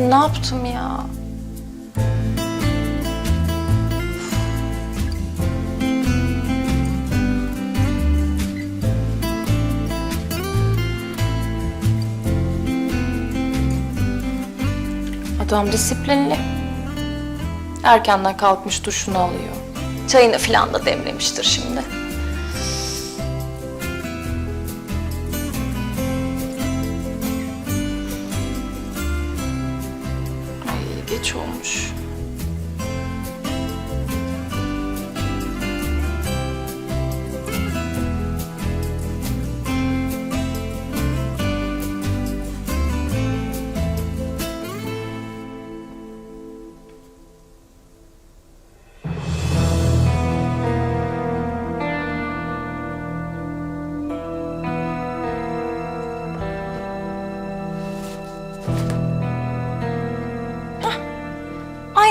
yaptım ya? Adam disiplinli. Erkenden kalkmış duşunu alıyor. Çayını falan da demlemiştir şimdi.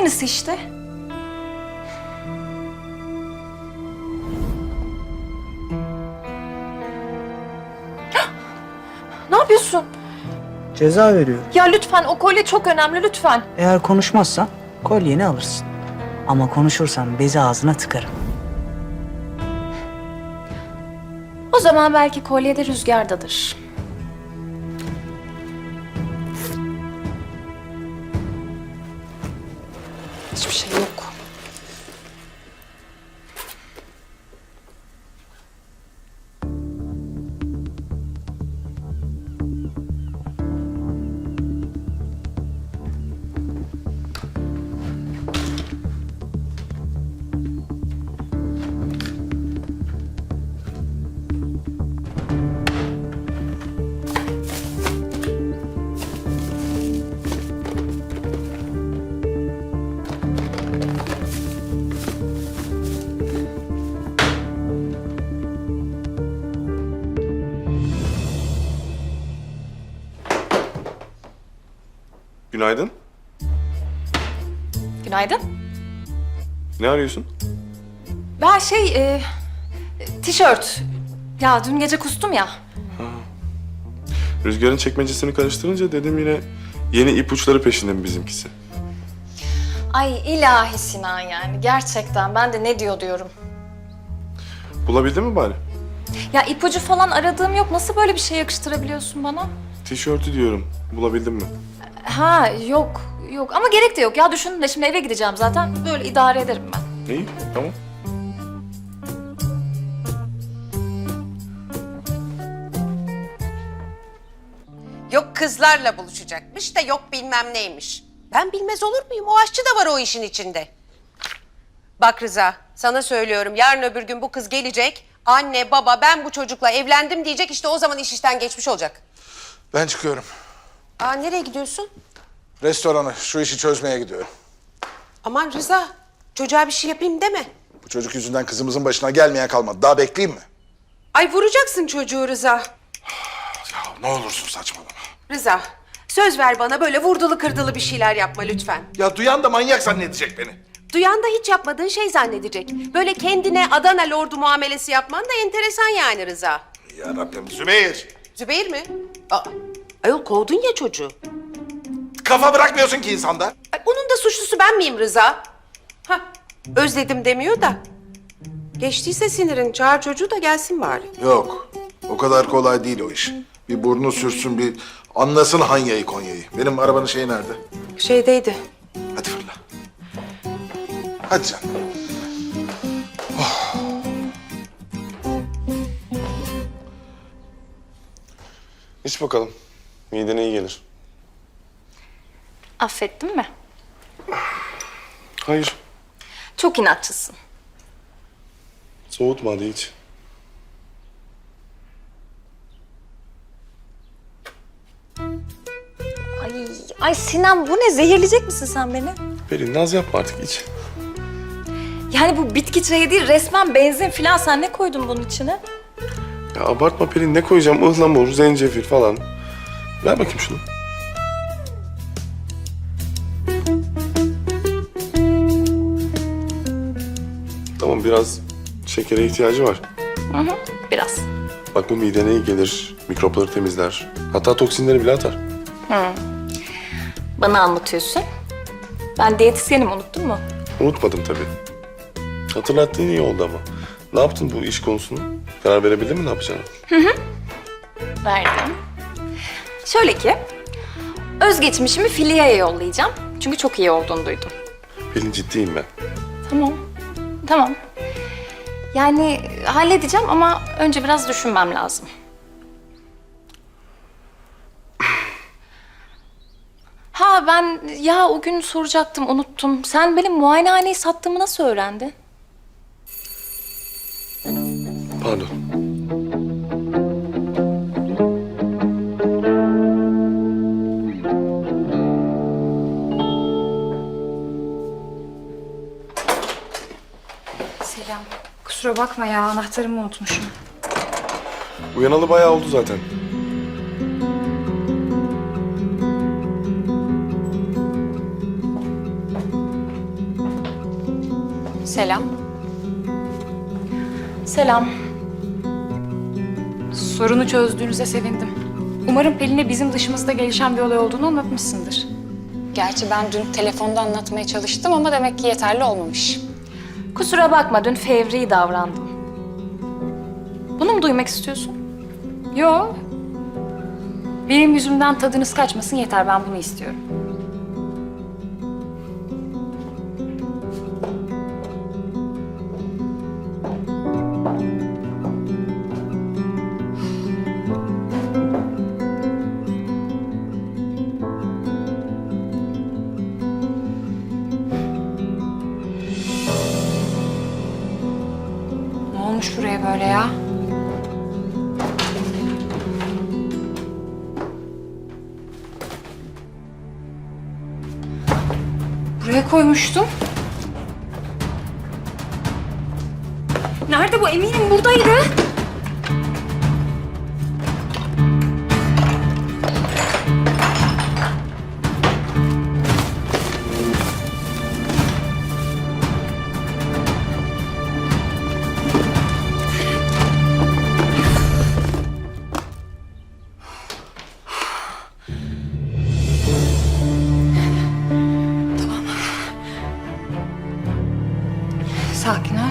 Aynısı işte. Ne yapıyorsun? Ceza veriyorum. Ya lütfen o kolye çok önemli lütfen. Eğer konuşmazsan kolyeni alırsın. Ama konuşursan bezi ağzına tıkarım. O zaman belki kolye de rüzgardadır. Hiçbir şey yok. Günaydın. Günaydın. Ne arıyorsun? Ben şey, e, tişört. Ya dün gece kustum ya. Rüzgarın çekmecesini karıştırınca dedim yine yeni ipuçları peşinde mi bizimkisi? Ay ilahi Sinan yani gerçekten ben de ne diyor diyorum. Bulabildin mi bari? Ya ipucu falan aradığım yok. Nasıl böyle bir şey yakıştırabiliyorsun bana? Tişörtü diyorum. Bulabildin mi? Ha yok yok ama gerek de yok. Ya düşündüm de şimdi eve gideceğim zaten. Böyle idare ederim ben. İyi, tamam. Yok kızlarla buluşacakmış da yok bilmem neymiş. Ben bilmez olur muyum? O aşçı da var o işin içinde. Bak Rıza, sana söylüyorum yarın öbür gün bu kız gelecek. Anne, baba ben bu çocukla evlendim diyecek işte o zaman iş işten geçmiş olacak. Ben çıkıyorum. Aa nereye gidiyorsun? Restorana şu işi çözmeye gidiyorum. Aman Rıza, çocuğa bir şey yapayım deme. Bu çocuk yüzünden kızımızın başına gelmeyen kalmadı. Daha bekleyeyim mi? Ay vuracaksın çocuğu Rıza. Ya ne olursun saçmalama. Rıza, söz ver bana böyle vurdulu kırdılı bir şeyler yapma lütfen. Ya duyan da manyak zannedecek beni. Duyan da hiç yapmadığın şey zannedecek. Böyle kendine Adana lordu muamelesi yapman da enteresan yani Rıza. Ya Rabbim Zübeyir. Zübeyir mi? Aa, ayol kovdun ya çocuğu. Kafa bırakmıyorsun ki insanda. Ay, onun da suçlusu ben miyim Rıza? Hah, özledim demiyor da. Geçtiyse sinirin çağır çocuğu da gelsin bari. Yok. O kadar kolay değil o iş. Bir burnu sürsün bir anlasın Hanya'yı Konya'yı. Benim arabanın şeyi nerede? Şeydeydi. Hadi fırla. Hadi canım. İç bakalım. Midene iyi gelir. Affettin mi? Hayır. Çok inatçısın. Soğutma hadi iç. Ay, ay Sinan bu ne? Zehirleyecek misin sen beni? Pelin naz yapma artık iç. Yani bu bitki çayı değil resmen benzin falan. Sen ne koydun bunun içine? Ya abartma Pelin ne koyacağım? Ihlamur, zencefil falan. Ver bakayım şunu. Tamam biraz şekere ihtiyacı var. Biraz. Bak bu midene iyi gelir, mikropları temizler. Hatta toksinleri bile atar. Bana anlatıyorsun. Ben diyetisyenim unuttun mu? Unutmadım tabii. Hatırlattığın iyi oldu ama. Ne yaptın bu iş konusunu? Karar verebildin mi ne yapacağını? Verdim. Şöyle ki, özgeçmişimi Filya'ya yollayacağım. Çünkü çok iyi olduğunu duydum. Pelin ciddiyim ben. Tamam. Tamam. Yani halledeceğim ama önce biraz düşünmem lazım. Ha ben ya o gün soracaktım unuttum. Sen benim muayenehaneyi sattığımı nasıl öğrendin? Pardon. Bakma ya anahtarımı unutmuşum. Uyanalı bayağı oldu zaten. Selam. Selam. Sorunu çözdüğünüze sevindim. Umarım Pelin'e bizim dışımızda gelişen bir olay olduğunu anlatmışsındır. Gerçi ben dün telefonda anlatmaya çalıştım ama demek ki yeterli olmamış. Kusura bakma dün fevri davrandım. Bunu mu duymak istiyorsun? Yo. Benim yüzümden tadınız kaçmasın yeter ben bunu istiyorum. Buraya koymuştum. Nerede bu? Eminim buradaydı.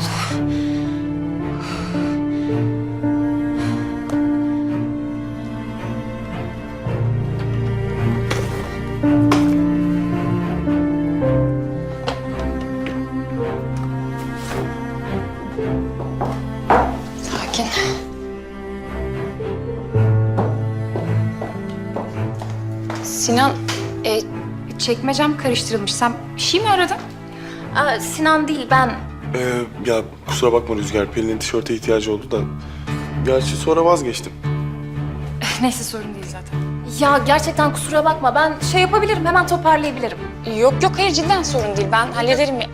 Sakin ol. Sakin. Sinan, e, çekmecem karıştırılmış. Sen bir şey mi aradın? Aa, Sinan değil ben. Ee, ya kusura bakma Rüzgar. Pelin'in tişörte ihtiyacı oldu da. Gerçi sonra vazgeçtim. Neyse sorun değil zaten. Ya gerçekten kusura bakma ben şey yapabilirim hemen toparlayabilirim. Yok yok hayır cidden sorun değil. Ben hallederim. E,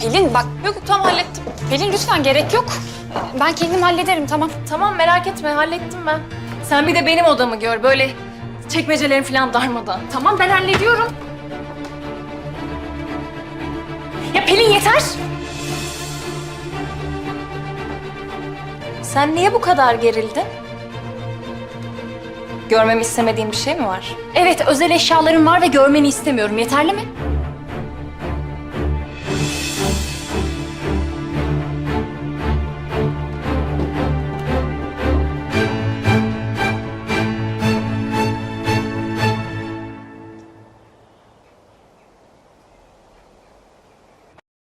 Pelin bak Yok yok tamam hallettim. Pelin lütfen gerek yok. Ben kendim hallederim tamam. Tamam merak etme hallettim ben. Sen bir de benim odamı gör böyle çekmecelerim falan darmadan. Tamam ben hallediyorum. Ya Pelin yeter. Sen niye bu kadar gerildin? Görmemi istemediğin bir şey mi var? Evet özel eşyalarım var ve görmeni istemiyorum. Yeterli mi?